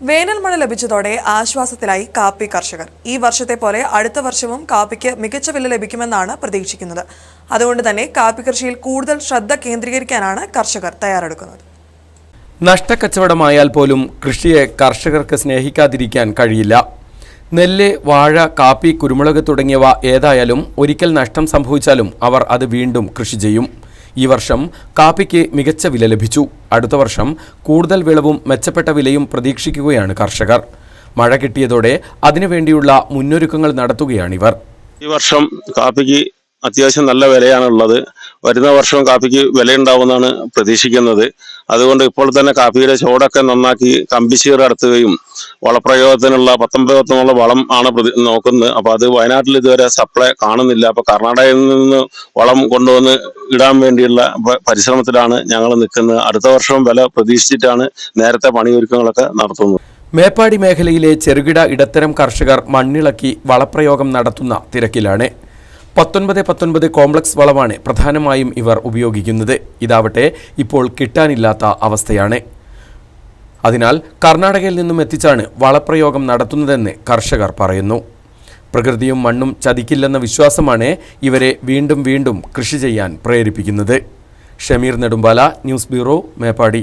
വേനൽ മഴ ലഭിച്ചതോടെ ആശ്വാസത്തിലായി കാപ്പി കർഷകർ. ഈ വർഷത്തെ പോലെ അടുത്ത വർഷവും കാപ്പിക്ക് മികച്ച വില ലഭിക്കുമെന്നാണ് പ്രതീക്ഷിക്കുന്നത്. അതുകൊണ്ട് തന്നെ കാപ്പി കൃഷിയിൽ കൂടുതൽ ശ്രദ്ധ കേന്ദ്രീകരിക്കാനാണ് കർഷകർ തയ്യാറെടുക്കുന്നത്. നഷ്ടക്കച്ചവടമായാൽ പോലും കൃഷിയെ കർഷകർക്ക് സ്നേഹിക്കാതിരിക്കാൻ കഴിയില്ല. നെല്ല് വാഴ കാപ്പി കുരുമുളക് തുടങ്ങിയവ ഏതായാലും ഒരിക്കൽ നഷ്ടം സംഭവിച്ചാലും അവർ അത് വീണ്ടും കൃഷി ചെയ്യും. ഈ വർഷം കാപ്പിക്ക് മികച്ച വില ലഭിച്ചു. അടുത്ത വർഷം കൂടുതൽ വിളവും മെച്ചപ്പെട്ട വിലയും പ്രതീക്ഷിക്കുകയാണ് കർഷകർ. മഴ കിട്ടിയതോടെ അതിനുവേണ്ടിയുള്ള മുന്നൊരുക്കങ്ങൾ നടത്തുകയാണിവർ ഈ വർഷം കാപ്പിക്ക് അത്യാവശ്യം നല്ല വിലയാണുള്ളത്. വരുന്ന വർഷവും കാപ്പിക്ക് വിലയുണ്ടാവുമെന്നാണ് പ്രതീക്ഷിക്കുന്നത്. അതുകൊണ്ട് ഇപ്പോൾ തന്നെ കാപ്പിയുടെ ചോടൊക്കെ നന്നാക്കി കമ്പിശീർ നടത്തുകയും വളപ്രയോഗത്തിനുള്ള പത്തൊമ്പതിനുള്ള വളം ആണ് നോക്കുന്നത്. അപ്പോൾ അത് വയനാട്ടിൽ ഇതുവരെ സപ്ലൈ കാണുന്നില്ല. അപ്പോൾ കർണാടകയിൽ നിന്ന് വളം കൊണ്ടുവന്ന് ഇടാൻ വേണ്ടിയുള്ള പരിശ്രമത്തിലാണ് ഞങ്ങൾ നിൽക്കുന്നത്. അടുത്ത വർഷവും വില പ്രതീക്ഷിച്ചിട്ടാണ് നേരത്തെ പണിയൊരുക്കങ്ങളൊക്കെ നടത്തുന്നത്. മേപ്പാടി മേഖലയിലെ ചെറുകിട ഇടത്തരം കർഷകർ മണ്ണിളക്കി വളപ്രയോഗം നടത്തുന്ന തിരക്കിലാണ്. പത്തൊൻപത് പത്തൊൻപത് കോംപ്ലക്സ് വളമാണ് പ്രധാനമായും ഇവർ ഉപയോഗിക്കുന്നത്. ഇതാവട്ടെ ഇപ്പോൾ കിട്ടാനില്ലാത്ത അവസ്ഥയാണ്. അതിനാൽ കർണാടകയിൽ നിന്നും എത്തിച്ചാണ് വളപ്രയോഗം നടത്തുന്നതെന്ന് കർഷകർ പറയുന്നു. പ്രകൃതിയും മണ്ണും ചതിക്കില്ലെന്ന വിശ്വാസമാണ് ഇവരെ വീണ്ടും വീണ്ടും കൃഷി ചെയ്യാൻ പ്രേരിപ്പിക്കുന്നത്. Shameer Nedumbala news bureau Meppadi.